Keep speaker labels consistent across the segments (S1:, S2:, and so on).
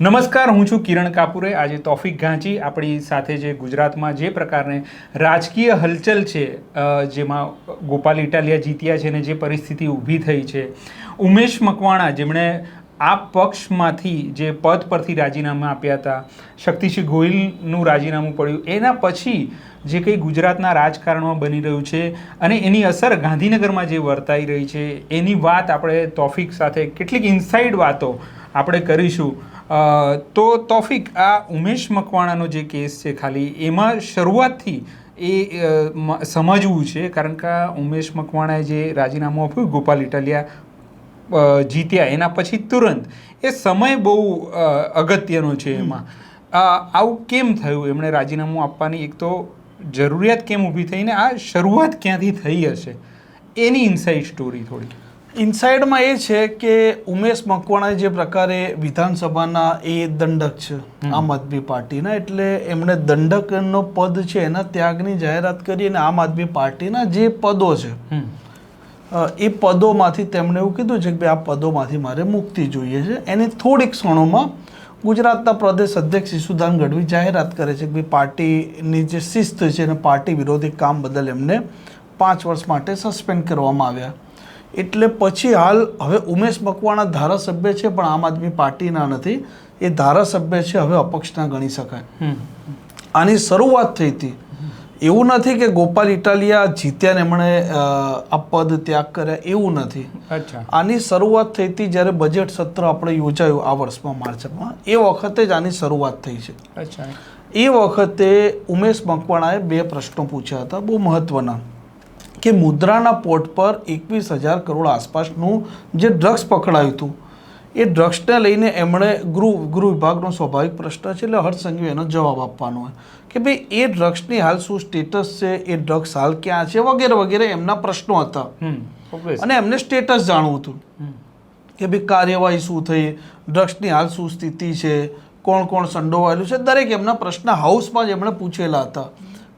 S1: નમસ્કાર, હું છું કિરણ કાપુરે. આજે તોફિક ઘાંચી આપણી સાથે જે ગુજરાતમાં જે પ્રકારને રાજકીય હલચલ છે જેમાં ગોપાલ ઇટાલિયા જીત્યા છે અને જે પરિસ્થિતિ ઊભી થઈ છે, ઉમેશ મકવાણા જેમણે આ પક્ષમાંથી જે પદ પરથી રાજીનામા આપ્યા હતા, શક્તિસિંહ ગોહિલનું રાજીનામું પડ્યું, એના પછી જે કંઈ ગુજરાતના રાજકારણમાં બની રહ્યું છે અને એની અસર ગાંધીનગરમાં જે વર્તાઈ રહી છે, એની વાત આપણે તોફિક સાથે કેટલીક ઇનસાઇડ વાતો આપણે કરીશું. તો તોફિક આ ઉમેશ મકવાણાનો જે કેસ છે ખાલી એમાં શરૂઆતથી એ સમજવું છે. કારણ કે ઉમેશ મકવાણાએ જે રાજીનામું આપ્યું ગોપાલ ઇટાલિયા જીત્યા. એના પછી તુરંત એ સમય બહુ અગત્યનો છે એમાં. આ આવું કેમ થયું? એમણે રાજીનામું આપવાની એક તો જરૂરિયાત કેમ ઊભી થઈ ને આ શરૂઆત ક્યાંથી થઈ હશે? એની ઇનસાઇડ સ્ટોરી થોડી
S2: ઇનસાઇડમાં એ છે કે ઉમેશ મકવાણા જે પ્રકારે વિધાનસભાના એ દંડક છે આમ આદમી પાર્ટીના એટલે એમણે દંડકનો પદ છે એના ત્યાગની જાહેરાત કરી અને આમ આદમી પાર્ટીના જે પદો છે એ પદોમાંથી તેમણે એવું કીધું છે કે આ પદોમાંથી મારે મુક્તિ જોઈએ છે. એની થોડીક ક્ષણોમાં ગુજરાતના પ્રદેશ અધ્યક્ષ ઈસુદાન ગઢવી જાહેરાત કરે છે કે ભાઈ પાર્ટીની જે શિસ્ત છે અને પાર્ટી વિરોધી કામ બદલ એમને પાંચ વર્ષ માટે સસ્પેન્ડ કરવામાં આવ્યા. એટલે પછી હાલ હવે ઉમેશ મકવાણા ધારાસભ્ય છે પણ આમ આદમી પાર્ટીના નથી. એ ધારાસભ્ય છે હવે અપક્ષના ગણી શકાય. આની શરૂઆત થઈ હતી. એવું નથી કે ગોપાલ ઇટાલિયા જીત્યા ને એમણે પદ ત્યાગ કર્યા એવું નથી.
S1: અચ્છા.
S2: આની શરૂઆત થઈ હતી જ્યારે બજેટ સત્ર આપણે યોજાયું આ વર્ષમાં માર્ચમાં. એ વખતે જ આની શરૂઆત થઈ છે.
S1: અચ્છા.
S2: એ વખતે ઉમેશ મકવાણાએ બે પ્રશ્નો પૂછ્યા હતા બહુ મહત્વના. કે મુદ્રાના પોર્ટ પર એકવીસ હજાર કરોડ આસપાસનું જે ડ્રગ્સ પકડાયું હતું એ ડ્રગ્સને લઈને એમણે ગૃહ ગૃહ વિભાગનો સ્વાભાવિક પ્રશ્ન છે એટલે હર્ષ સંઘવી એનો જવાબ આપવાનો હોય કે ભાઈ એ ડ્રગ્સની હાલ શું સ્ટેટસ છે એ ડ્રગ્સ હાલ ક્યાં છે વગેરે વગેરે એમના પ્રશ્નો હતા. અને એમને સ્ટેટસ જાણવું હતું કે ભાઈ કાર્યવાહી શું થઈ ડ્રગ્સની હાલ શું સ્થિતિ છે કોણ કોણ સંડોવાયેલું છે દરેક એમના પ્રશ્ન હાઉસમાં જ એમણે પૂછેલા હતા.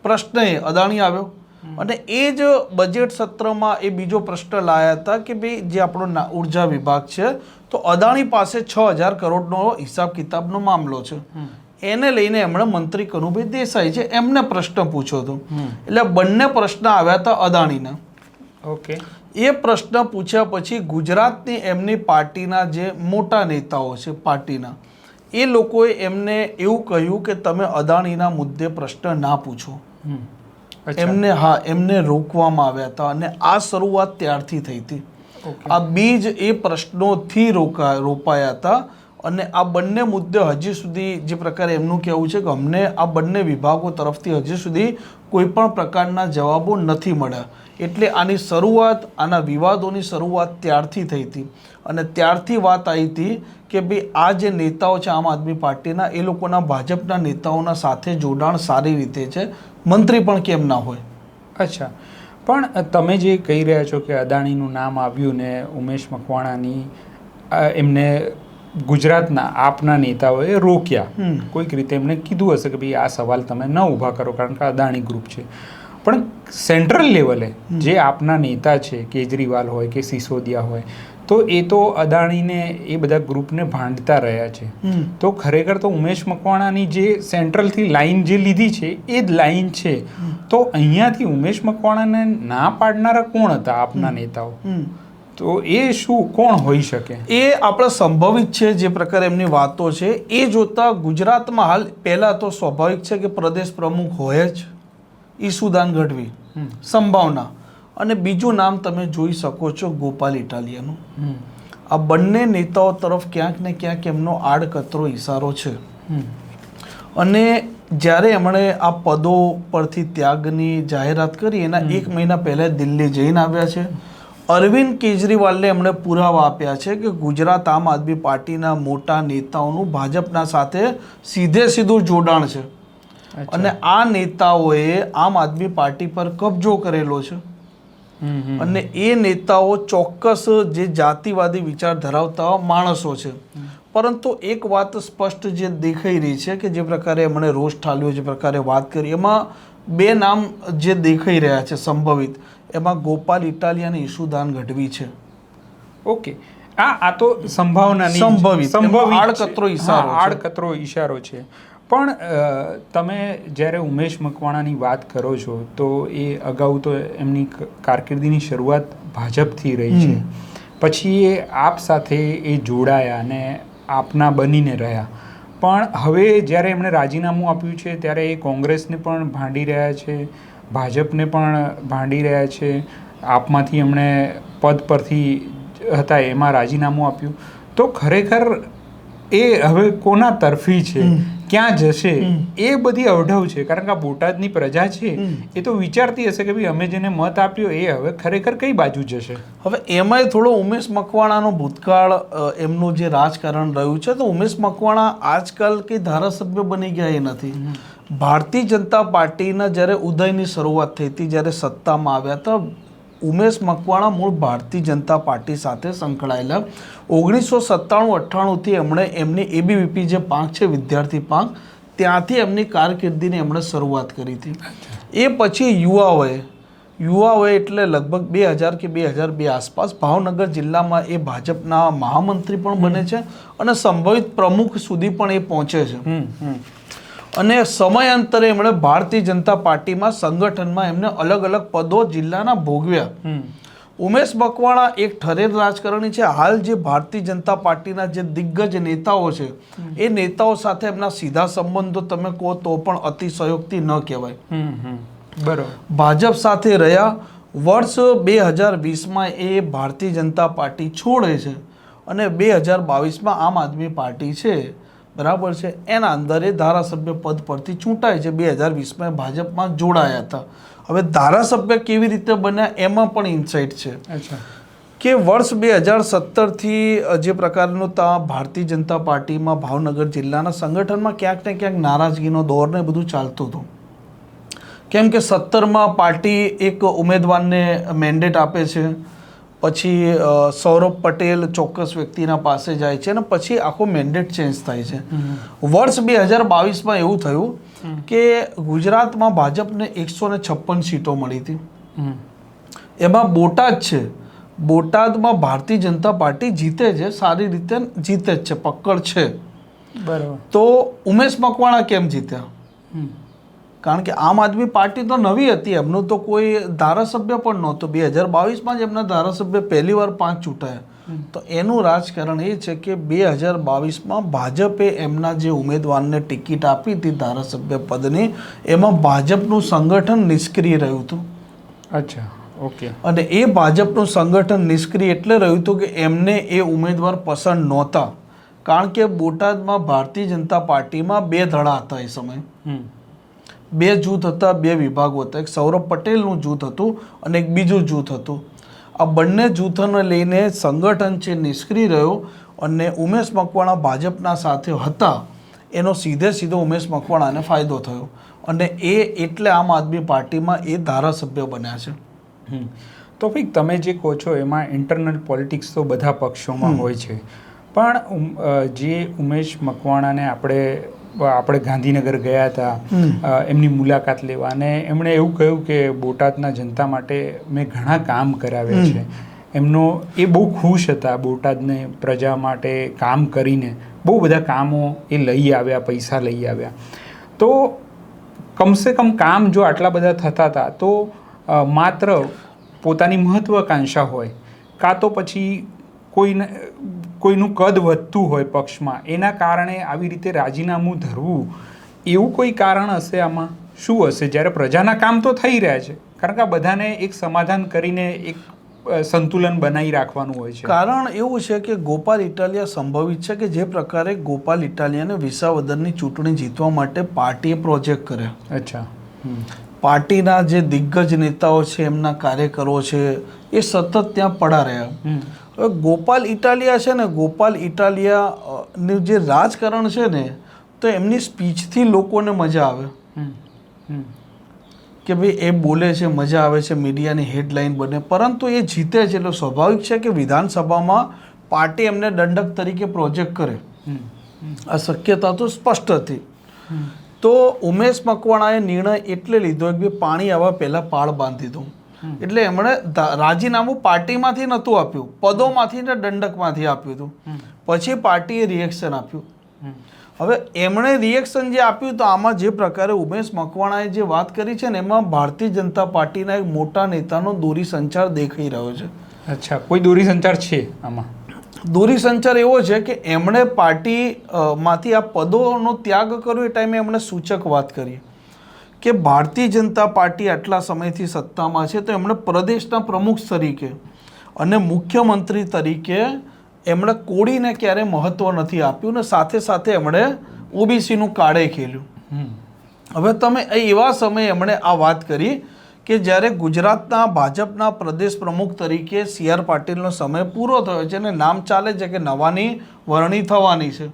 S2: પ્રશ્ન એ અદાણી આવ્યો. અને એ જ બજેટ સત્રમાં એ બીજો પ્રશ્ન લાયા હતા કે ભાઈ જે આપણો ઊર્જા વિભાગ છે તો અદાણી પાસે છ હજાર કરોડનો હિસાબ કિતાબનો મામલો છે. એને લઈને એમણે મંત્રી કનુભાઈ દેસાઈ છે એમને પ્રશ્ન પૂછ્યો હતો. એટલે બંને પ્રશ્ન આવ્યા હતા અદાણીના.
S1: ઓકે.
S2: એ પ્રશ્ન પૂછ્યા પછી ગુજરાતની એમની પાર્ટીના જે મોટા નેતાઓ છે પાર્ટીના એ લોકોએ એમને એવું કહ્યું કે તમે અદાણીના મુદ્દે પ્રશ્ન ના પૂછો. એમને હા એમને રોકવામાં આવ્યા હતા અને આ શરૂઆત ત્યારથી થઈ હતી. આ બીજ એ પ્રશ્નોથી રોકા રોપાયા હતા અને આ બંને મુદ્દે હજી સુધી જે પ્રકારે એમનું કહેવું છે કે અમને આ બંને વિભાગો તરફથી હજી સુધી કોઈ પણ પ્રકારના જવાબો નથી મળ્યા. એટલે આની શરૂઆત આના વિવાદોની શરૂઆત ત્યારથી થઈ હતી. અને ત્યારથી વાત આવી હતી કે ભાઈ આ જે નેતાઓ છે આમ આદમી પાર્ટીના એ લોકોના ભાજપના નેતાઓના સાથે જોડાણ સારી રીતે છે? મંત્રી પણ કેમ ના હોય?
S1: અચ્છા. પણ તમે જે કહી રહ્યા છો કે અદાણીનું નામ આવ્યું ને ઉમેશ મકવાણાની એમને ગુજરાતના આપના નેતાઓએ રોક્યા. કોઈક રીતે એમને કીધું હશે કે ભાઈ આ સવાલ તમે ન ઊભા કરો કારણ કે અદાણી ગ્રુપ છે. પણ સેન્ટ્રલ લેવલે જે આપના નેતા છે કેજરીવાલ હોય કે સિસોદિયા હોય તો એ તો અદાણીને એ બધા ગ્રુપને ભાંડતા રહ્યા છે. તો ખરેખર તો ઉમેશ મકવાણાની જે સેન્ટ્રલથી લાઈન જે લીધી છે એ જ લાઈન છે. તો અહીંયાથી ઉમેશ મકવાણાને ના પાડનારા કોણ હતા આપના નેતાઓ? તો એ શું કોણ હોઈ શકે?
S2: એ આપણે સંભવિત છે જે પ્રકારે એમની વાતો છે એ જોતા ગુજરાતમાં હાલ પહેલાં તો સ્વાભાવિક છે કે પ્રદેશ પ્રમુખ હોય જ ઈસુદાન ગઢવી. સંભાવના. અને બીજું નામ તમે જોઈ શકો છો ગોપાલ ઇટાલિયાનું. આ બંને નેતાઓ તરફ ક્યાંક ને ક્યાંક એમનો આડકતરો ઇશારો છે. અને જ્યારે એમણે આ પદો પરથી ત્યાગની જાહેરાત કરી એના એક મહિના પહેલાં દિલ્હી જઈને આવ્યા છે. અરવિંદ કેજરીવાલને એમણે પુરાવા આપ્યા છે કે ગુજરાત આમ આદમી પાર્ટીના મોટા નેતાઓનું ભાજપના સાથે સીધે સીધું જોડાણ છે. અને આ નેતાઓએ આમ આદમી પાર્ટી પર કબજો કરેલો છે. અને એ નેતાઓ ચોક્કસ જે જાતિવાદી વિચાર ધરાવતા માણસો છે પરંતુ એક વાત સ્પષ્ટ જે દેખાઈ રહી છે કે જે પ્રકારે એમણે રોષ ઠાલ્યો જે પ્રકારે વાત કરી એમાં બે નામ જે દેખાઈ રહ્યા છે સંભવિત એમાં ગોપાલ ઇટાલિયા અને ઈશુદાન ગઢવી છે
S1: ઓકે આ આ તો સંભાવનાની
S2: સંભવિત. સંભવ
S1: સંભવિત.
S2: આડકતરો ઈશારો.
S1: આડકતરો ઈશારો છે પણ તમે જ્યારે ઉમેશ મકવાણાની વાત કરો છો તો એ અગાઉ તો એમની કારકિર્દીની શરૂઆત ભાજપથી રહી છે. પછી એ આપ સાથે એ જોડાયા અને આપના બનીને રહ્યા. પણ હવે જ્યારે એમણે રાજીનામું આપ્યું છે ત્યારે એ કોંગ્રેસને પણ ભાંડી રહ્યા છે ભાજપને પણ ભાંડી રહ્યા છે. આપમાંથી એમણે પદ પરથી હતા એમાં રાજીનામું આપ્યું. તો ખરેખર એ હવે કોના તરફી છે? ક્યાં જશે એ બધી અવઢવ છે. કારણ કે આ બોટાદની પ્રજા છે એ તો વિચારતી હશે કે ભાઈ અમે જેને મત આપ્યો એ હવે ખરેખર કઈ બાજુ જશે?
S2: હવે એમાંય થોડો ઉમેશ મકવાણાનો ભૂતકાળ એમનું જે રાજકારણ રહ્યું છે તો ઉમેશ મકવાણા આજકાલ કે ધારાસભ્ય બની ગયા એ નથી. ભારતીય જનતા પાર્ટીના જ્યારે ઉદયની શરૂઆત થઈ હતી જ્યારે સત્તામાં આવ્યા તો ઉમેશ મકવાણા મૂળ ભારતીય જનતા પાર્ટી સાથે સંકળાયેલા. ઓગણીસો સત્તાણું અઠ્ઠાણુંથી એમણે એમની એબીવીપી જે પાંખ છે વિદ્યાર્થી પાંખ ત્યાંથી એમની કારકિર્દીની એમણે શરૂઆત કરી હતી. એ પછી યુવાઓએ યુવાઓએ એટલે લગભગ બે હજાર કે બે હજાર બે આસપાસ ભાવનગર જિલ્લામાં એ ભાજપના મહામંત્રી પણ બને છે અને સંભવિત પ્રમુખ સુધી પણ એ પહોંચે છે. અને સમયાંતરે એમણે ભારતીય જનતા પાર્ટીમાં સંગઠનમાં એમને અલગ અલગ પદો જિલ્લાના ભોગવ્યા. ઉમેશ બકવાણા એક ઠરેલ રાજકારણી છે. હાલ જે ભારતીય જનતા પાર્ટીના જે દિગ્ગજ નેતાઓ છે એ નેતાઓ સાથે એમના સીધા સંબંધો તમે કહો તો પણ અતિશયોક્તિ ન કહેવાય.
S1: બરોબર.
S2: ભાજપ સાથે રહ્યા. વર્ષ બે હજાર વીસમાં એ ભારતીય જનતા પાર્ટી છોડે છે અને બે હજાર બાવીસમાં આમ આદમી પાર્ટી છે. બરાબર છે? એના અંદર એ ધારાસભ્ય પદ પરથી ચૂંટાય છે. બે હજાર વીસમાં ભાજપમાં જોડાયા હતા. હવે ધારાસભ્ય કેવી રીતે બન્યા એમાં પણ ઇન્સાઇટ છે.
S1: અચ્છા.
S2: કે વર્ષ બે હજાર સત્તરથી જે પ્રકારનું તા ભારતીય જનતા પાર્ટીમાં ભાવનગર જિલ્લાના સંગઠનમાં ક્યાંક ને ક્યાંક નારાજગીનો દોર ને બધું ચાલતું હતું. કેમ કે સત્તરમાં પાર્ટી એક ઉમેદવારને મેન્ડેટ આપે છે. પછી સૌરભ પટેલ ચોક્કસ વ્યક્તિના પાસે જાય છે અને પછી આખો મેન્ડેટ ચેન્જ થાય છે. વર્ષ બે હજાર બાવીસમાં એવું થયું કે ગુજરાતમાં ભાજપને એકસો ને છપ્પન સીટો મળી હતી. એમાં બોટાદ છે. બોટાદમાં ભારતીય જનતા પાર્ટી જીતે છે સારી રીતે જીતે જ છે પકડ છે.
S1: બરાબર.
S2: તો ઉમેશ મકવાણા કેમ જીત્યા? કારણ કે આમ આદમી પાર્ટી તો નવી હતી એમનું તો કોઈ ધારાસભ્ય પણ નહોતું. બે હજાર બાવીસમાં જ એમના ધારાસભ્ય પહેલી વાર પાંચ ચૂંટાયા. તો એનું રાજકારણ એ છે કે બે હજાર બાવીસમાં ભાજપે એમના જે ઉમેદવારને ટિકિટ આપી હતી ધારાસભ્ય પદની એમાં ભાજપનું સંગઠન નિષ્ક્રિય રહ્યું હતું.
S1: અચ્છા ઓકે.
S2: અને એ ભાજપનું સંગઠન નિષ્ક્રિય એટલે રહ્યું હતું કે એમને એ ઉમેદવાર પસંદ નહોતા. કારણ કે બોટાદમાં ભારતીય જનતા પાર્ટીમાં બે ધડા હતા એ સમયે. બે જૂથ હતા બે વિભાગો હતા. એક સૌરભ પટેલનું જૂથ હતું અને એક બીજું જૂથ હતું. આ બંને જૂથોને લઈને સંગઠન છે નિષ્ક્રિય રહ્યો અને ઉમેશ મકવાણા ભાજપના સાથે હતા. એનો સીધે સીધો ઉમેશ મકવાણાને ફાયદો થયો અને એ એટલે આમ આદમી પાર્ટીમાં એ ધારાસભ્ય બન્યા છે.
S1: તો ભાઈ તમે જે કહો છો એમાં ઇન્ટરનલ પોલિટિક્સ તો બધા પક્ષોમાં હોય છે. પણ જે ઉમેશ મકવાણાને આપણે આપણે ગાંધીનગર ગયા હતા એમની મુલાકાત લેવા. અને એમણે એવું કહ્યું કે બોટાદના જનતા માટે મેં ઘણા કામ કરાવ્યા છે. એમનો એ બહુ ખુશ હતા બોટાદને પ્રજા માટે કામ કરીને. બહુ બધા કામો એ લઈ આવ્યા પૈસા લઈ આવ્યા. તો કમસે કમ કામ જો આટલા બધા થતા હતા તો માત્ર પોતાની મહત્વાકાંક્ષા હોય કાં તો પછી કોઈને કોઈનું કદ વધતું હોય પક્ષમાં એના કારણે આવી રીતે રાજીનામું ધરવું એવું કોઈ કારણ હશે આમાં? શું હશે? જ્યારે પ્રજાના કામ તો થઈ રહ્યા છે. કારણ કે આ બધાને એક સમાધાન કરીને એક સંતુલન બનાવી રાખવાનું હોય છે.
S2: કારણ એવું છે કે ગોપાલ ઇટાલિયા સંભવિત છે કે જે પ્રકારે ગોપાલ ઇટાલિયાને વિસાવદરની ચૂંટણી જીતવા માટે પાર્ટીએ પ્રોજેક્ટ કર્યા.
S1: અચ્છા.
S2: પાર્ટીના જે દિગ્ગજ નેતાઓ છે એમના કાર્યકરો છે એ સતત ત્યાં પડા રહ્યા. હવે ગોપાલ ઇટાલિયા છે ને ગોપાલ ઇટાલિયા અ, જે રાજકારણ છે ને તો એમની સ્પીચથી લોકોને મજા આવે. કે ભાઈ એ બોલે છે મજા આવે છે મીડિયાની હેડલાઇન બને. પરંતુ એ જીતે છે એટલે સ્વાભાવિક છે કે વિધાનસભામાં પાર્ટી એમને દંડક તરીકે પ્રોજેક્ટ કરે. આ શક્યતા તો સ્પષ્ટ હતી. તો ઉમેશ મકવાણાએ નિર્ણય એટલે લીધો કે પાણી આવવા પહેલાં પાળ બાંધી દઉં. એટલે એમણે રાજીનામું પાર્ટીમાંથી નહોતું આપ્યું. પદોમાંથી ને દંડકમાંથી આપ્યું હતું. પછી પાર્ટીએ રિએક્શન આપ્યું. હવે એમણે રિએક્શન જે આપ્યું તો આમાં જે પ્રકારે ઉમેશ મકવાણાએ જે વાત કરી છે ને એમાં ભારતીય જનતા પાર્ટીના એક મોટા નેતાનો દોરી સંચાર દેખાઈ રહ્યો છે.
S1: અચ્છા કોઈ દોરી સંચાર છે આમાં?
S2: દોરી સંચાર એવો છે કે એમણે પાર્ટી માંથી આ પદોનો ત્યાગ કર્યો એ ટાઈમે એમણે સૂચક વાત કરી. કે ભારતીય જનતા પાર્ટી આટલા સમયથી સત્તામાં છે તો એમણે પ્રદેશના પ્રમુખ તરીકે અને મુખ્યમંત્રી તરીકે એમણે કોળીને ક્યારે મહત્વ નથી આપ્યું ને સાથે સાથે એમણે ઓબીસીનું કાળે ખેલ્યું. હવે તમે એ એવા સમયે એમણે આ વાત કરી કે જ્યારે ગુજરાતના ભાજપના પ્રદેશ પ્રમુખ તરીકે સી આર પાટીલનો સમય પૂરો થયો છે અને નામ ચાલે છે કે નવાની વરણી થવાની છે.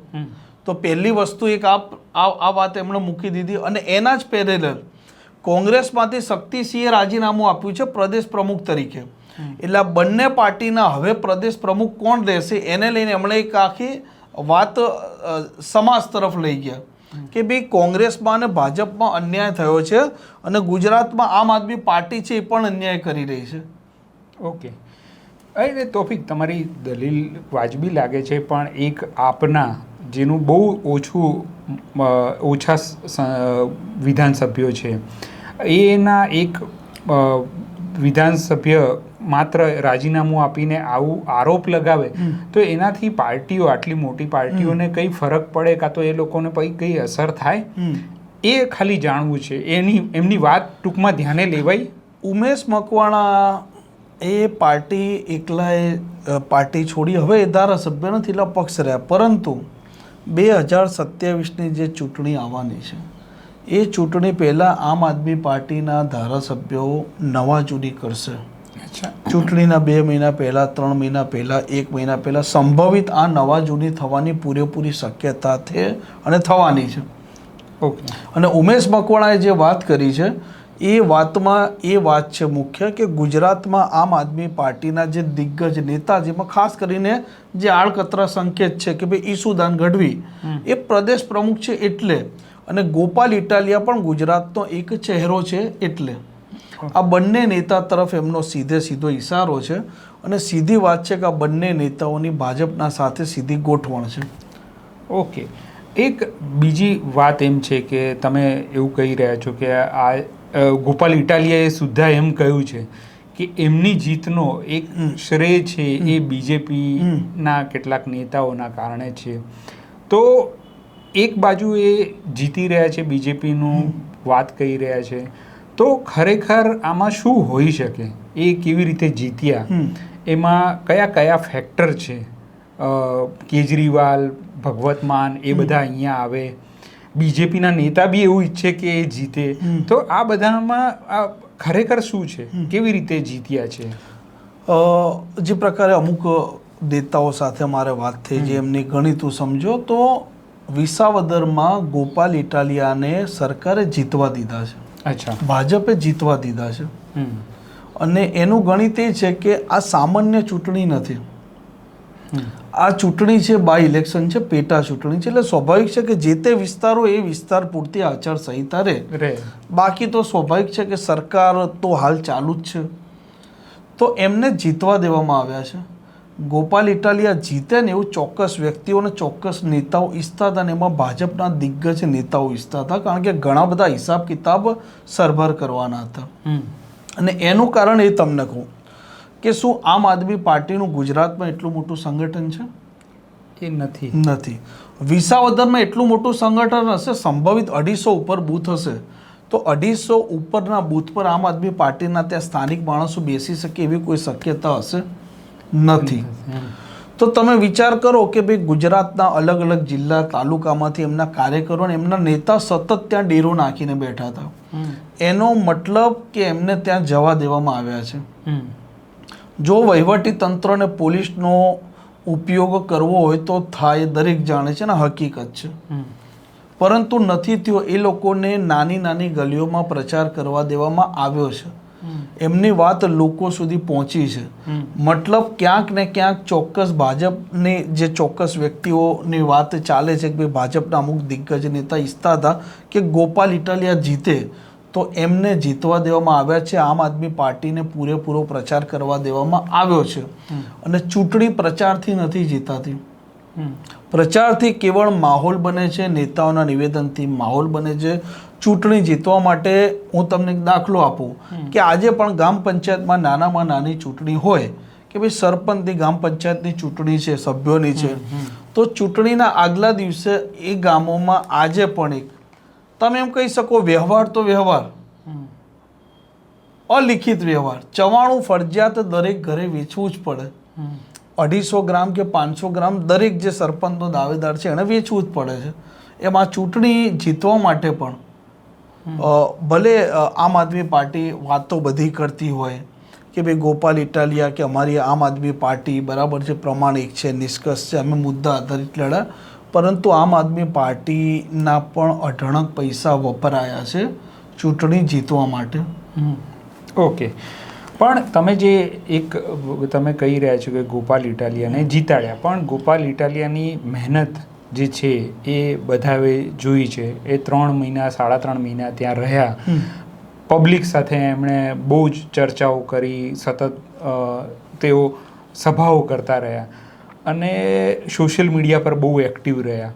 S2: તો પહેલી વસ્તુ એક આ વાત એમણે મૂકી દીધી અને એના જ પેરેલર કોંગ્રેસમાંથી શક્તિસિંહે રાજીનામું આપ્યું છે પ્રદેશ પ્રમુખ તરીકે. એટલે બંને પાર્ટીના હવે પ્રદેશ પ્રમુખ કોણ રહેશે એને લઈને એમણે એક આખી વાત સમાજ તરફ લઈ ગયા. કે ભાઈ કોંગ્રેસમાં અને ભાજપમાં અન્યાય થયો છે અને ગુજરાતમાં આમ આદમી પાર્ટી છે એ પણ અન્યાય કરી રહી છે.
S1: ઓકે અરે તોફિક તમારી દલીલ વાજબી લાગે છે, પણ એક આપના જેનું બહુ ઓછું ઓછા વિધાનસભ્યો છે. એના એક વિધાનસભ્ય માત્ર રાજીનામું આપીને આવું આરોપ લગાવે તો એનાથી પાર્ટીઓ આટલી મોટી પાર્ટીઓને કંઈ ફરક પડે કાં તો એ લોકોને પછી કંઈ અસર થાય? એ ખાલી જાણવું છે. એની એમની વાત ટૂંકમાં ધ્યાને લેવાય
S2: ઉમેશ મકવાણા એ પાર્ટી એકલાએ પાર્ટી છોડી હવે એ ધારાસભ્ય નથી એટલે પક્ષ રહ્યા. પરંતુ બે હજાર સત્યાવીસની જે ચૂંટણી આવવાની છે એ ચૂંટણી પહેલાં આમ આદમી પાર્ટીના ધારાસભ્યો નવા જૂની કરશે. ચૂંટણીના બે મહિના પહેલાં ત્રણ મહિના પહેલાં એક મહિના પહેલાં સંભવિત આ નવા જૂની થવાની પૂરેપૂરી શક્યતા છે અને થવાની છે.
S1: ઓકે.
S2: અને ઉમેશ મકવાણાએ જે વાત કરી છે એ વાતમાં એ વાત છે મુખ્ય કે ગુજરાતમાં આમ આદમી પાર્ટીના જે દિગ્ગજ નેતા જેમાં ખાસ કરીને જે આળકતરા સંકેત છે કે ભાઈ ઈસુદાન ગઢવી એ પ્રદેશ પ્રમુખ છે એટલે. અને ગોપાલ ઇટાલિયા પણ ગુજરાતનો એક ચહેરો છે એટલે. આ બંને નેતા તરફ એમનો સીધે સીધો ઈશારો છે અને સીધી વાત છે કે આ બંને નેતાઓની ભાજપના સાથે સીધી ગોઠવણ છે.
S1: ઓકે. એક બીજી વાત એમ છે કે તમે એવું કહી રહ્યા છો કે આ ગોપાલ ઇટાલિયાએ સુદ્ધા એમ કહ્યું છે કે એમની જીતનો એક શ્રેય છે એ બીજેપીના કેટલાક નેતાઓના કારણે છે. તો એક બાજુ એ જીતી રહ્યા છે બીજેપીનું વાત કહી રહ્યા છે. તો ખરેખર આમાં શું હોઈ શકે? એ કેવી રીતે જીત્યા? એમાં કયા કયા ફેક્ટર છે? કેજરીવાલ ભગવત માન એ બધા અહીંયા આવે. બીજેપીના નેતા બી એવું ઈચ્છે કે એ જીતે. તો આ બધામાં આ ખરેખર શું છે? કેવી રીતે જીત્યા છે?
S2: જે પ્રકારે અમુક નેતાઓ સાથે અમારે વાત થઈ જે એમની ગણિતું સમજો તો વિસાવદરમાં ગોપાલ ઇટાલિયાને સરકારે જીતવા દીધા છે.
S1: અચ્છા.
S2: ભાજપે જીતવા દીધા છે. અને એનું ગણિત એ છે કે આ સામાન્ય ચૂંટણી નથી. આ ચૂંટણી છે બાય ઇલેક્શન છે પેટા ચૂંટણી છે એટલે સ્વાભાવિક છે કે જે તે વિસ્તારો એ વિસ્તાર પૂરતી આચારસંહિતા રહે. બાકી તો સ્વાભાવિક છે કે સરકાર તો હાલ ચાલુ જ છે. તો એમને જીતવા દેવામાં આવ્યા છે. ગોપાલ ઇટાલિયા જીતે ને એવું ચોક્કસ વ્યક્તિઓને ચોક્કસ નેતાઓ ઈચ્છતા હતા અને એમાં ભાજપના દિગ્ગજ નેતાઓ ઈચ્છતા હતા કારણ કે ઘણા બધા હિસાબ કિતાબ સરભર કરવાના હતા. અને એનું કારણ એ તમને કહું. કે શું આમ આદમી પાર્ટીનું ગુજરાતમાં એટલું મોટું સંગઠન છે?
S1: એ નથી.
S2: નથી. વિસાવદરમાં એટલું મોટું સંગઠન હશે સંભવિત અઢીસો ઉપર બૂથ હશે તો અઢીસો ઉપરના બૂથ પર આમ આદમી પાર્ટીના ત્યાં સ્થાનિક માણસો બેસી શકે એવી કોઈ શક્યતા હશે? નથી. તો તમે વિચાર કરો કે ભાઈ ગુજરાતના અલગ અલગ જિલ્લા તાલુકામાંથી એમના કાર્યકરો અને એમના નેતા સતત ત્યાં ડેરો નાખીને બેઠા હતા. એનો મતલબ કે એમને ત્યાં જવા દેવામાં આવ્યા છે. જો વહીવટી તંત્ર અને પોલીસનો ઉપયોગ કરવો હોય તો થાય દરેક જાણે છે ને હકીકત છે. પરંતુ નથી થયો એ લોકોને નાની નાની ગલીઓમાં પ્રચાર કરવા દેવામાં આવ્યો છે. એમની વાત લોકો સુધી પહોંચી છે. મતલબ ક્યાંક ને ક્યાંક ચોક્કસ ભાજપની જે ચોક્કસ વ્યક્તિઓની વાત ચાલે છે કે ભાઈ ભાજપના અમુક દિગ્ગજ નેતા ઈચ્છતા હતા કે ગોપાલ ઇટાલિયા જીતે તો એમને જીતવા દેવામાં આવ્યા છે. આમ આદમી પાર્ટીને પૂરેપૂરો પ્રચાર કરવા દેવામાં આવ્યો છે. અને ચૂંટણી પ્રચારથી નથી જીતાતી. પ્રચારથી કેવળ માહોલ બને છે નેતાઓના નિવેદનથી માહોલ બને છે. ચૂંટણી જીતવા માટે હું તમને એક દાખલો આપું. કે આજે પણ ગામ પંચાયતમાં નાનામાં નાની ચૂંટણી હોય કે ભાઈ સરપંચની ગામ પંચાયતની ચૂંટણી છે સભ્યોની છે. તો ચૂંટણીના આગલા દિવસે એ ગામોમાં આજે પણ એક તમે એમ કહી શકો વ્યવહાર તો વ્યવહાર. અલિખિત વ્યવહાર. ચવાણું ફરજિયાત દરેક ઘરે વેચવું જ પડે. અઢીસો ગ્રામ કે પાંચસો ગ્રામ દરેક જે સરપંચનો દાવેદાર છે એને વેચવું જ પડે છે. એમાં ચૂંટણી જીતવા માટે પણ ભલે આમ આદમી પાર્ટી વાતો બધી કરતી હોય કે ભાઈ ગોપાલ ઇટાલિયા કે અમારી આમ આદમી પાર્ટી બરાબર છે પ્રમાણિક છે નિષ્કર્ષ છે અમે મુદ્દા આધારિત લડ્યા. પરંતુ આમ આદમી પાર્ટીના પણ અઢળક પૈસા વપરાયા છે ચૂંટણી જીતવા માટે.
S1: ઓકે. પણ તમે જે એક તમે કહી રહ્યા છો કે ગોપાલ ઇટાલિયાને જીતાડ્યા પણ ગોપાલ ઇટાલિયાની મહેનત જે છે એ બધાએ જોઈ છે. એ ત્રણ મહિના સાડા ત્રણ મહિના ત્યાં રહ્યા. પબ્લિક સાથે એમણે બહુ જ ચર્ચાઓ કરી સતત તેઓ સભાઓ કરતા રહ્યા. અને સોશિયલ મીડિયા પર બહુ એક્ટિવ રહ્યા.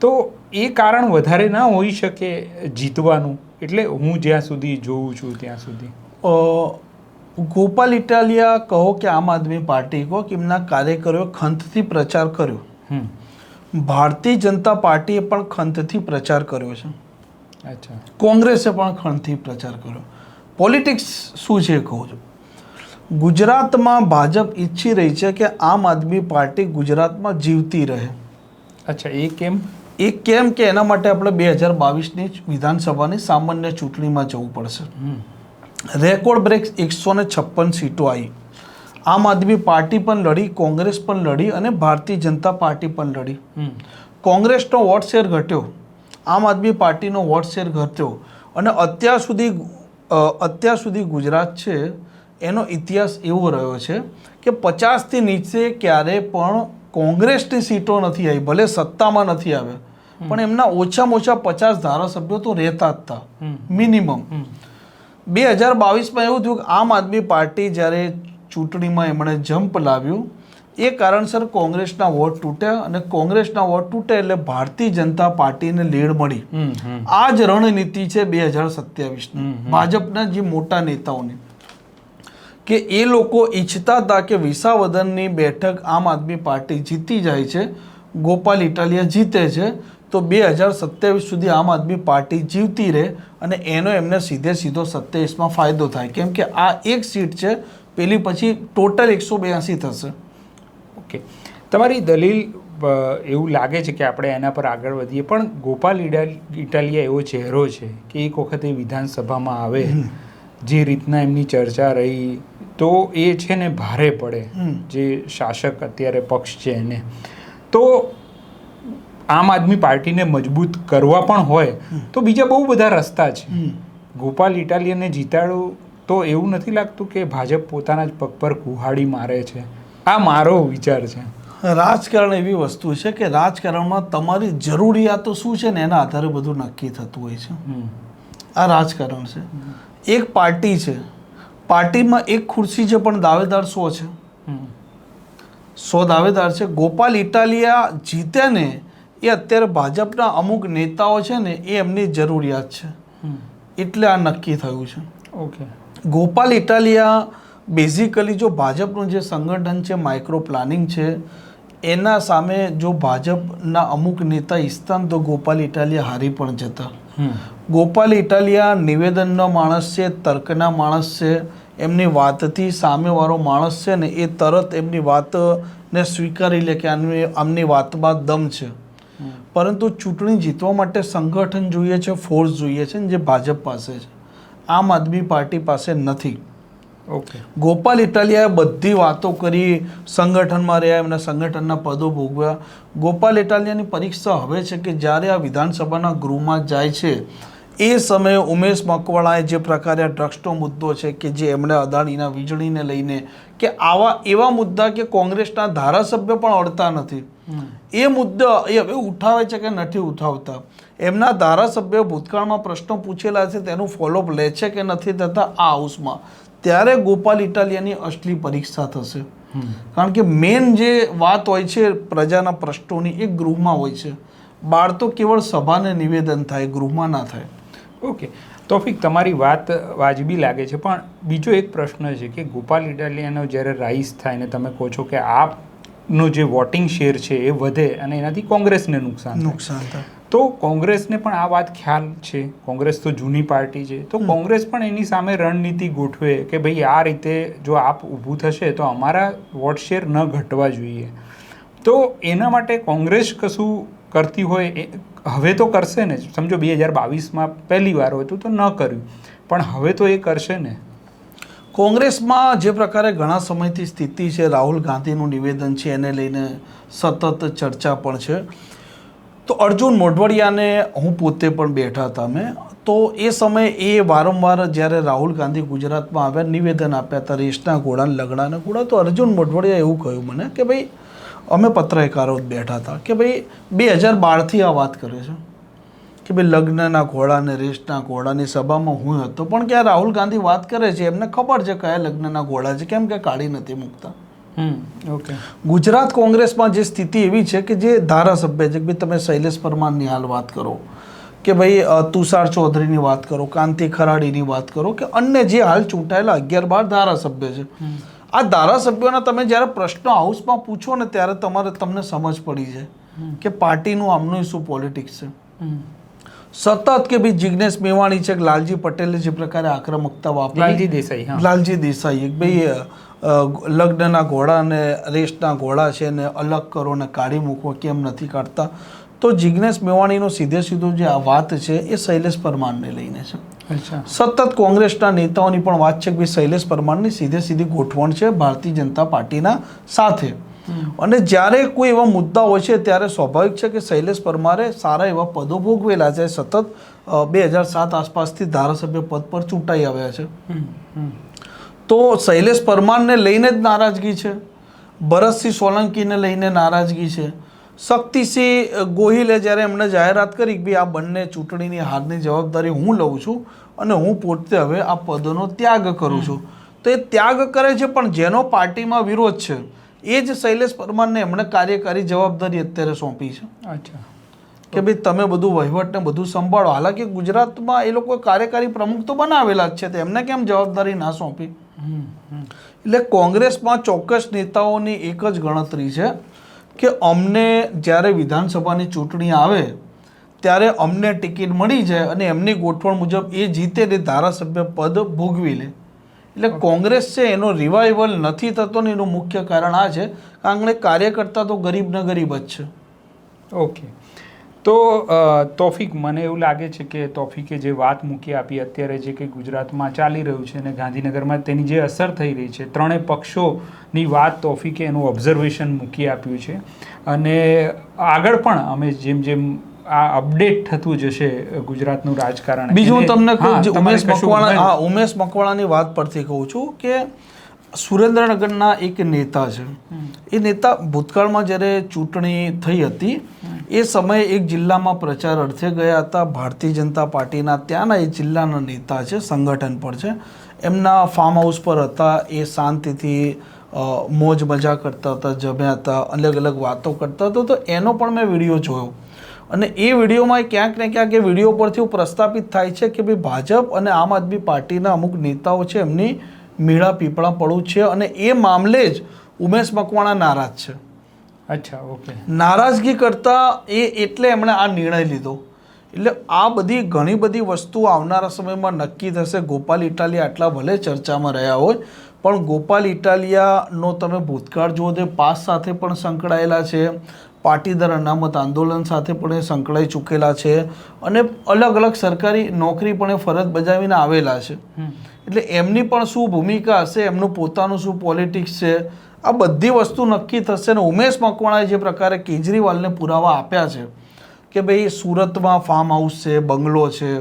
S1: તો એ કારણ વધારે ના હોઈ શકે જીતવાનું. એટલે હું જ્યાં સુધી જોઉં છું ત્યાં સુધી.
S2: ગોપાલ ઇટાલિયા કહો કે આમ આદમી પાર્ટી કહો કે એમના કાર્યકરોએ ખંતથી પ્રચાર કર્યો. ભારતીય જનતા પાર્ટીએ પણ ખંતથી પ્રચાર કર્યો છે.
S1: અચ્છા.
S2: કોંગ્રેસે પણ ખંતથી પ્રચાર કર્યો. પોલિટિક્સ શું છે કહું છું? ગુજરાતમાં ભાજપ ઈચ્છી રહી છે કે આમ આદમી પાર્ટી ગુજરાતમાં જીવતી રહે.
S1: અચ્છા એ કેમ?
S2: એ કેમ કે એના માટે આપણે બે હજાર બાવીસની વિધાનસભાની સામાન્ય ચૂંટણીમાં જવું પડશે. રેકોર્ડ બ્રેક એકસો ને છપ્પન સીટો આવી આમ આદમી પાર્ટી પણ લડી કોંગ્રેસ પણ લડી અને ભારતીય જનતા પાર્ટી પણ લડી. કોંગ્રેસનો વોટ શેર ઘટ્યો આમ આદમી પાર્ટીનો વોટ શેર ઘટ્યો અને અત્યાર સુધી અત્યાર સુધી ગુજરાત છે એનો ઇતિહાસ એવો રહ્યો છે કે પચાસથી નીચે ક્યારે પણ કોંગ્રેસની સીટો નથી આવી ભલે સત્તામાં નથી આવ્યા પણ એમના ઓછામાં ઓછા પચાસ ધારાસભ્યો તો રહેતા જ હતા. મિનિમમ. બે હજાર બાવીસમાં એવું થયું કે આમ આદમી પાર્ટી જ્યારે ચૂંટણીમાં એમણે જમ્પ લાવ્યું એ કારણસર કોંગ્રેસના વોટ તૂટ્યા અને કોંગ્રેસના વોટ તૂટે એટલે ભારતીય જનતા પાર્ટીને લીડ મળી. આ જ રણનીતિ છે બે હજાર સત્યાવીસની. ભાજપના જે મોટા નેતાઓની. કે એ લોકો ઈચ્છતા હતા કે વિસાવદનની બેઠક આમ આદમી પાર્ટી જીતી જાય છે ગોપાલ ઇટાલિયા જીતે છે તો બે હજાર સત્યાવીસ સુધી આમ આદમી પાર્ટી જીવતી રહે અને એનો એમને સીધે સીધો સત્યાવીસમાં ફાયદો થાય. કેમ કે આ એક સીટ છે પેલી પછી ટોટલ એકસો બ્યાસી થશે.
S1: ઓકે. તમારી દલીલ એવું લાગે છે કે આપણે એના પર આગળ વધીએ પણ ગોપાલ ઇટાલિયા એવો ચહેરો છે કે એક વખત એ વિધાનસભામાં આવે જે રીતના એમની ચર્ચા રહી તો એ છે ને ભારે પડે. જે શાસક અત્યારે પક્ષ છે એને. તો આમ આદમી પાર્ટીને મજબૂત કરવા પણ હોય તો બીજા બહુ બધા રસ્તા છે. ગોપાલ ઇટાલિયનને જીતાડવું તો એવું નથી લાગતું કે ભાજપ પોતાના જ પગ પર કુહાડી મારે છે. આ મારો વિચાર છે.
S2: રાજકારણ એવી વસ્તુ છે કે રાજકારણમાં તમારી જરૂરિયાતો શું છે ને એના આધારે બધું નક્કી થતું હોય છે. આ રાજકારણ છે. એક પાર્ટી છે પાર્ટીમાં એક ખુરશી છે પણ દાવેદાર સો છે. સો દાવેદાર છે. ગોપાલ ઇટાલિયા જીત્યા ને એ અત્યારે ભાજપના અમુક નેતાઓ છે ને એ એમની જરૂરિયાત છે. એટલે આ નક્કી થયું છે.
S1: ઓકે.
S2: ગોપાલ ઇટાલિયા બેઝિકલી જો ભાજપનું જે સંગઠન છે માઇક્રો પ્લાનિંગ છે એના સામે જો ભાજપના અમુક નેતા ઇસ્તાન તો ગોપાલ ઇટાલિયા હારી પણ જતા. ગોપાલ ઇટાલિયા નિવેદનનો માણસ છે તર્કના માણસ છે એમની વાતથી સામેવાળો માણસ છે ને એ તરત એમની વાતને સ્વીકારી લે કે આની આમની વાતમાં દમ છે. પરંતુ ચૂંટણી જીતવા માટે સંગઠન જોઈએ છે ફોર્સ જોઈએ છે ને જે ભાજપ પાસે છે. આમ આદમી પાર્ટી પાસે નથી.
S1: ઓકે.
S2: ગોપાલ ઇટાલિયાએ બધી વાતો કરી સંગઠનમાં રહ્યા એમના સંગઠનના પદો ભોગવ્યા. ગોપાલ ઇટાલિયાની પરીક્ષા હવે છે કે જ્યારે આ વિધાનસભાના ગૃહમાં જાય છે એ સમયે ઉમેશ મકવાણાએ જે પ્રકારે ડ્રગ્સનો મુદ્દો છે કે જે એમણે અદાણીના વીજળીને લઈને કે આવા એવા મુદ્દા કે કોંગ્રેસના ધારાસભ્ય પણ અડતા નથી. એ મુદ્દો એ હવે ઉઠાવે છે કે નથી ઉઠાવતા? એમના ધારાસભ્યો ભૂતકાળમાં પ્રશ્નો પૂછેલા છે, તેનું ફોલોઅપ લે છે કે નથી થતા? આ હાઉસમાં. ત્યારે ગોપાલ ઇટાલિયાની અસલી પરીક્ષા થશે. કારણ કે મેન જે વાત હોય છે પ્રજાના પ્રશ્નોની એ ગૃહમાં હોય છે. બાળ તો કેવળ સભાને નિવેદન થાય, ગૃહમાં ના થાય.
S1: ઓકે. તોફિક તમારી વાત વાજબી લાગે છે પણ બીજો એક પ્રશ્ન છે કે ગોપાલ ઇટાલિયાનો જ્યારે રાઈસ થાય ને તમે કહો છો કે આપનો જે વોટિંગ શેર છે એ વધે અને એનાથી કોંગ્રેસને નુકસાન
S2: નુકસાન થાય.
S1: તો કોંગ્રેસને પણ આ વાત ખ્યાલ છે. કોંગ્રેસ તો જૂની પાર્ટી છે. તો કોંગ્રેસ પણ એની સામે રણનીતિ ગોઠવે કે ભાઈ આ રીતે જો આપ ઊભું થશે તો અમારા વોટ શેર ન ઘટવા જોઈએ. તો એના માટે કોંગ્રેસ કશું કરતી હોય એ હવે તો કરશે ને. સમજો બે હજાર બાવીસમાં પહેલી વાર હતું તો ન કર્યું. પણ હવે તો એ કરશે ને.
S2: કોંગ્રેસમાં જે પ્રકારે ઘણા સમયથી સ્થિતિ છે, રાહુલ ગાંધીનું નિવેદન છે, એને લઈને સતત ચર્ચા પણ છે. તો અર્જુન મોઢવડિયાને હું પોતે પણ બેઠા હતા મેં તો એ સમયે એ વારંવાર જ્યારે રાહુલ ગાંધી ગુજરાતમાં આવ્યા, નિવેદન આપ્યા હતા, રેસના ઘોડા લગડાના ઘોડા, તો અર્જુન મોઢવાડિયા એવું કહ્યું મને કે ભાઈ અમે પત્રકારો જ બેઠા હતા કે ભાઈ બે હજાર બારથી આ વાત કરે છે. કે ભાઈ લગ્નના ઘોડા ને રેસના ઘોડાની સભામાં હું હતો પણ કે આ રાહુલ ગાંધી વાત કરે છે એમને ખબર છે કયા લગ્નના ઘોડા છે કેમ કે કાઢી નથી મૂકતા.
S1: ઓકે
S2: ગુજરાત કોંગ્રેસમાં જે સ્થિતિ એવી છે કે જે ધારાસભ્ય છે કે ભાઈ તમે શૈલેષ પરમારની હાલ વાત કરો કે ભાઈ તુષાર ચૌધરીની વાત કરો કાંતિ ખરાડીની વાત કરો કે અન્ય જે હાલ ચૂંટાયેલા અગિયાર બાર ધારાસભ્ય છે. આ ધારાસભ્યોના તમે જ્યારે પ્રશ્નો હાઉસમાં પૂછો ને ત્યારે તમારે તમને સમજ પડી છે કે પાર્ટીનું આમનું શું પોલિટિક્સ છે. સતત કે ભાઈ જિજ્ઞેશ મેવાણી છે કે લાલજી પટેલે જે પ્રકારે આક્રમકતા વાપરી.
S1: લાલજી દેસાઈ
S2: લાલજી દેસાઈ ભાઈ લગ્નના ઘોડા ને રેસના ઘોડા છે ને અલગ કરો ને કાઢી મૂકો કેમ નથી કાઢતા. તો જિગ્નેશ મેવાણીનો સીધે સીધો જે આ વાત છે એ શૈલેષ પરમારને લઈને છે. સતત કોંગ્રેસના નેતાઓની પણ વાત છે કે શૈલેષ પરમારની સીધે સીધી ગોઠવણ છે ભારતીય જનતા પાર્ટીના સાથે. અને જ્યારે કોઈ એવા મુદ્દા હોય છે ત્યારે સ્વાભાવિક છે કે શૈલેષ પરમારે સારા એવા પદો ભોગવેલા છે. સતત બે હજાર સાત આસપાસથી ધારાસભ્ય પદ પર ચૂંટાઈ આવ્યા છે. તો શૈલેષ પરમારને લઈને જ નારાજગી છે. ભરતસિંહ સોલંકીને લઈને નારાજગી છે. શક્તિસિંહ ગોહિલે જ્યારે એમણે જાહેરાત કરી કે ભાઈ આ બંને ચૂંટણીની હારની જવાબદારી હું લઉં છું અને હું પોતે હવે આ પદનો ત્યાગ કરું છું. તો એ ત્યાગ કરે છે પણ જેનો પાર્ટીમાં વિરોધ છે એ જ શૈલેષ પરમારને એમણે કાર્યકારી જવાબદારી અત્યારે સોંપી છે.
S1: અચ્છા.
S2: કે ભાઈ તમે બધું વહીવટને બધું સંભાળો. હાલાકી ગુજરાતમાં એ લોકો કાર્યકારી પ્રમુખ તો બનાવેલા જ છે તો એમને કેમ જવાબદારી ના સોંપી? એટલે કોંગ્રેસમાં ચોક્કસ નેતાઓની એક જ ગણતરી છે કે અમને જ્યારે વિધાનસભાની ચૂંટણી આવે, ત્યારે અમને ટિકિટ મળી જાય અને એમની ગોઠવણ મુજબ એ જીતે ને ધારાસભ્ય પદ ભોગવી લે. એટલે કોંગ્રેસ છે, એનો રિવાઇવલ નથી થતો ને એનું મુખ્ય કારણ આ છે કારણ કે કાર્યકર્તા તો ગરીબ ને ગરીબ જ છે.
S1: ઓકે તો તોફિક મને એવું લાગે છે કે તોફિકે જે વાત મૂકી આપી અત્યારે જે કંઈ ગુજરાતમાં ચાલી રહ્યું છે અને ગાંધીનગરમાં તેની જે અસર થઈ રહી છે ત્રણેય પક્ષોની વાત તોફિકે એનું ઓબ્ઝર્વેશન મૂકી આપ્યું છે. અને આગળ પણ અમે જેમ જેમ આ અપડેટ થતું જશે ગુજરાતનું રાજકારણ
S2: બીજું હું તમને કહું ઉમેશ મકવાણા હા ઉમેશ મકવાણાની વાત પરથી કહું છું કે સુરેન્દ્રનગરના એક નેતા છે. એ નેતા ભૂતકાળમાં જ્યારે ચૂંટણી થઈ હતી, એ સમયે એક જિલ્લામાં પ્રચાર અર્થે ગયા હતા. ભારતીય જનતા પાર્ટીના ત્યાંના એ જિલ્લાના નેતા છે, સંગઠન પર છે. એમના ફાર્મ હાઉસ પર હતા. એ શાંતિથી મોજ મજા કરતા હતા, જમ્યા હતા, અલગ અલગ વાતો કરતા હતા. તો એનો પણ મેં વીડિયો જોયો. અને એ વિડીયોમાં ક્યાંક ને ક્યાંક એ વીડિયો પરથી એવું પ્રસ્થાપિત થાય છે કે ભાઈ ભાજપ અને આમ આદમી પાર્ટીના અમુક નેતાઓ છે, એમની મીણા પીપળા પડું છે અને એ મામલે જ ઉમેશ મકવાણા નારાજ છે.
S1: અચ્છા ઓકે.
S2: નારાજગી કરતાં એ એટલે એમણે આ નિર્ણય લીધો. એટલે આ બધી ઘણી બધી વસ્તુઓ આવનારા સમયમાં નક્કી થશે. ગોપાલ ઇટાલિયા આટલા ભલે ચર્ચામાં રહ્યા હોય પણ ગોપાલ ઇટાલિયાનો તમે ભૂતકાળ જુઓ તે પાસ સાથે પણ સંકળાયેલા છે. પાટીદાર અનામત આંદોલન સાથે પણ એ સંકળાઈ ચૂકેલા છે અને અલગ અલગ સરકારી નોકરી પણ એ ફરજ બજાવીને આવેલા છે. એટલે એમની પણ શું ભૂમિકા હશે? એમનું પોતાનું શું પોલિટિક્સ છે? આ બધી વસ્તુ નક્કી થશે ને ઉમેશ મકવાણાએ જે પ્રકારે કેજરીવાલને પુરાવા આપ્યા છે કે ભાઈ સુરતમાં ફાર્મ હાઉસ છે બંગલો છે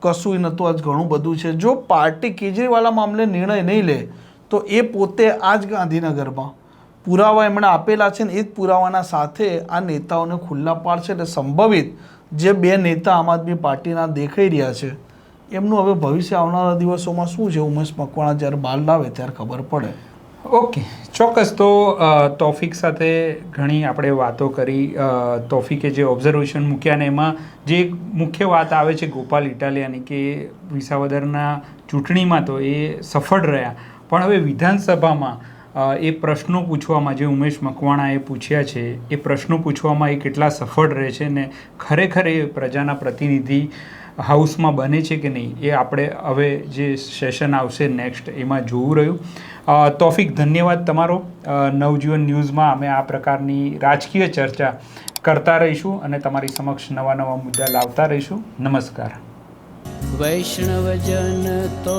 S2: કશું નહોતું આજ ઘણું બધું છે. જો પાર્ટી કેજરીવાલા મામલે નિર્ણય નહીં લે તો એ પોતે આ જ ગાંધીનગરમાં પુરાવા એમણે આપેલા છે ને એ જ પુરાવાના સાથે આ નેતાઓને ખુલ્લા પાડશે એટલે સંભવિત જે બે નેતા આમ આદમી પાર્ટીના દેખાઈ રહ્યા છે, એમનું હવે ભવિષ્ય આવનારા દિવસોમાં શું છે? ઉમેશ મકવાણા જ્યારે બહાર લાવે ત્યારે ખબર પડે.
S1: ઓકે, ચોક્કસ. તો તોફિક સાથે ઘણી આપણે વાતો કરી. તોફિકે જે ઓબ્ઝર્વેશન મૂક્યા ને એમાં જે એક મુખ્ય વાત આવે છે ગોપાલ ઇટાલિયાની કે વિસાવદરના ચૂંટણીમાં તો એ સફળ રહ્યા. પણ હવે વિધાનસભામાં એ પ્રશ્નો પૂછવામાં જે ઉમેશ મકવાણાએ પૂછ્યા છે, એ પ્રશ્નો પૂછવામાં એ કેટલા સફળ રહે છે ને ખરેખર એ પ્રજાના પ્રતિનિધિ હાઉસમાં બને છે કે નહીં, એ આપણે હવે જે સેશન આવશે નેક્સ્ટ એમાં જોવું રહ્યું. તોફિક, ધન્યવાદ તમારો. નવજીવન ન્યૂઝમાં અમે આ પ્રકારની રાજકીય ચર્ચા કરતા રહીશું અને તમારી સમક્ષ નવા નવા મુદ્દા લાવતા રહીશું. નમસ્કાર.
S3: વૈષ્ણવજન તો